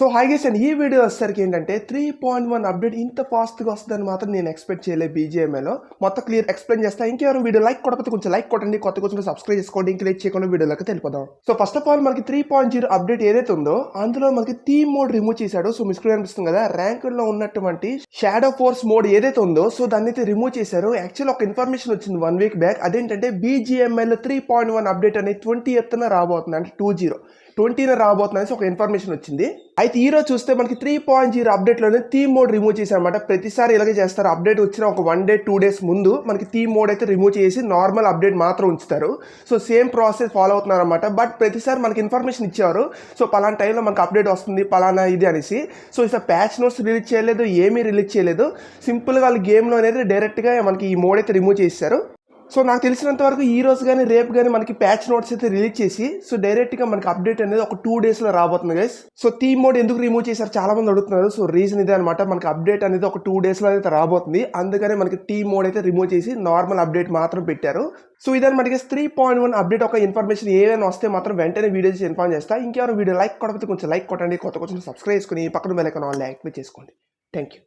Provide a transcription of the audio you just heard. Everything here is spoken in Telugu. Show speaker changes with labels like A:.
A: సో హైగేస్ అండ్ ఈ వీడియో వచ్చేసరికి ఏంటంటే త్రీ పాయింట్ వన్ అప్డేట్ ఇంత ఫాస్ట్గా వస్తుందని మాత్రం నేను ఎక్స్పెక్ట్ చేయలేదు బీజేఎంఏలో మొత్తం క్లియర్ ఎక్స్ప్లెయిన్ చేస్తా. ఇంకెవరు వీడియో లైక్ కొట్టకపోతే కొంచెం లైక్ కొట్టండి. కొత్త కొంచెం సబ్స్క్రైబ్ చేసుకోండి. ఇంకా చేయకుండా వీడియోలోకి తెలిపోదాం సో ఫస్ట్ ఆఫ్ ఆల్ మనకి త్రీ పాయింట్ జీరో అప్డేట్ ఏదైతే ఉందో అందులో మనకి థీమ్ మోడ్ రిమూవ్ చేశాడు. సో మిస్క్రీన్ అనిపిస్తుంది కదా? ర్యాంకుల్లో ఉన్నటువంటి షాడో ఫోర్స్ మోడ్ ఏదైతే ఉందో సో దాన్ని అయితే రిమూవ్ చేశారు. యాక్చువల్ ఒక ఇన్ఫర్మేషన్ వచ్చింది వన్ వీక్ బ్యాక్ అదేంటంటే బీజీఎంఐలో త్రీ పాయింట్ వన్ అప్డేట్ అనేది ట్వంటీ ఎత్తున రాబోతుంది. అంటే టూ జీరో ట్వంటీన రాబోతుంది అనేసి ఒక ఇన్ఫర్మేషన్ వచ్చింది. ఐ అయితే ఈరోజు చూస్తే మనకి త్రీ పాయింట్ జీరో అప్డేట్లోనే థీమ్ మోడ్ రిమూవ్ చేశారనమాట ప్రతిసారి ఇలాగే చేస్తారు. అప్డేట్ వచ్చిన ఒక వన్ డే టూ డేస్ ముందు మనకి థీమ్ మోడ్ అయితే రిమూవ్ చేసి నార్మల్ అప్డేట్ మాత్రం ఉంచుతారు. సో సేమ్ ప్రాసెస్ ఫాలో అవుతున్నారనమాట బట్ ప్రతిసారి మనకి ఇన్ఫర్మేషన్ ఇచ్చారు సో పలానా టైంలో మనకి అప్డేట్ వస్తుంది పలానా ఇది అనేసి. సో ఇసా ప్యాచ్ నోట్స్ రిలీజ్ చేయలేదు ఏమీ రిలీజ్ చేయలేదు. సింపుల్గా వాళ్ళు గేమ్లో అనేది డైరెక్ట్గా మనకి ఈ మోడ్ అయితే రిమూవ్ చేశారు సో నాకు తెలిసినంత వరకు ఈ రోజు కానీ రేపు కానీ మనకి ప్యాచ్ నోట్స్ అయితే రిలీజ్ చేసి సో డైరెక్ట్గా మనకి అప్డేట్ అనేది ఒక టూ డేస్లో రాబోతుంది గైస్ సో థీమ్ మోడ్ ఎందుకు రిమూవ్ చేశారు చాలా మంది అడుగుతున్నారు. సో రీజన్ ఇదే అనమాట మనకి అప్డేట్ అనేది ఒక టూ డేస్లో అయితే రాబోతుంది. అందుకనే మనకి థీమ్ మోడ్ అయితే రిమూవ్ చేసి నార్మల్ అప్డేట్ మాత్రం పెట్టారు. సో ఇదని మనకి త్రీ పాయింట్ వన్ అప్డేట్ ఒక ఇన్ఫర్మేషన్ ఏదైనా వస్తే మాత్రం వెంటనే వీడియో చేసి ఇన్ఫార్మ్ చేస్తా. ఇంకెవరు వీడియో లైక్ కొడకపోతే కొంచెం లైక్ కొట్టండి. కొత్త కొంచెం సబ్స్క్రైబ్ చేసుకుని పక్కన బెల్ ఐకాన్ ఆల్ యాక్టివేట్ చేసుకోండి. Thank you